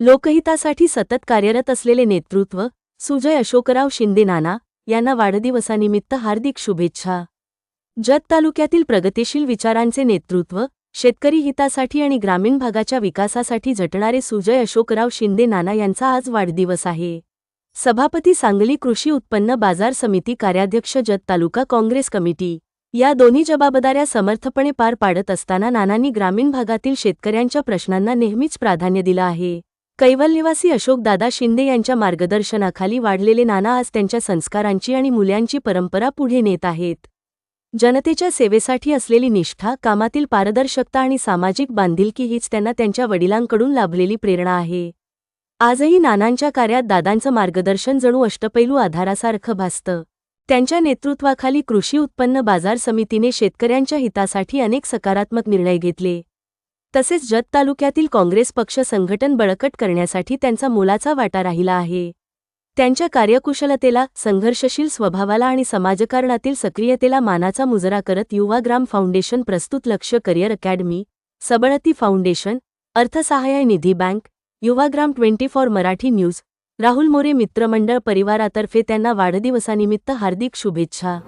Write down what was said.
लोकहितासाठी सतत कार्यरत असलेले नेतृत्व सुजय अशोकराव शिंदे नाना यांना वाढदिवसानिमित्त हार्दिक शुभेच्छा. जत तालुक्यातील प्रगतिशील विचारांचे नेतृत्व शेतकरी हितासाठी आणि ग्रामीण भागाच्या विकासासाठी झटणारे सुजय अशोकराव शिंदे नाना यांचा आज वाढदिवस आहे. सभापती सांगली कृषी उत्पन्न बाजार समिती कार्याध्यक्ष जत तालुका काँग्रेस कमिटी या दोन्ही जबाबदाऱ्या समर्थपणे पार पाडत असताना नानांनी ग्रामीण भागातील शेतकऱ्यांच्या प्रश्नांना नेहमीच प्राधान्य दिलं आहे. कैवलनिवासी अशोकदादा शिंदे यांच्या मार्गदर्शनाखाली वाढलेले नाना आज त्यांच्या संस्कारांची आणि मुल्यांची परंपरा पुढे नेत आहेत. जनतेच्या सेवेसाठी असलेली निष्ठा कामातील पारदर्शकता आणि सामाजिक बांधिलकी हीच त्यांना त्यांच्या वडिलांकडून लाभलेली प्रेरणा आहे. आजही नानांच्या कार्यात दादांचं मार्गदर्शन जणू अष्टपैलू आधारासारखं भासतं. त्यांच्या नेतृत्वाखाली कृषी उत्पन्न बाजार समितीने शेतकऱ्यांच्या हितासाठी अनेक सकारात्मक निर्णय घेतले. तसेच जत तालुक्यातील काँग्रेस पक्ष संघटन बळकट करण्यासाठी त्यांचा मोलाचा वाटा राहिला आहे. त्यांच्या कार्यकुशलतेला संघर्षशील स्वभावाला आणि समाजकारणातील सक्रियतेला मानाचा मुजरा करत युवाग्राम फाउंडेशन प्रस्तुत लक्ष करिअर अकॅडमी सबळती फाउंडेशन अर्थसहाय्य निधी bank Yuvagram twenty four Marathi news Rahul More मित्रमंडळ परिवारातर्फे त्यांना वाढदिवसानिमित्त हार्दिक शुभेच्छा.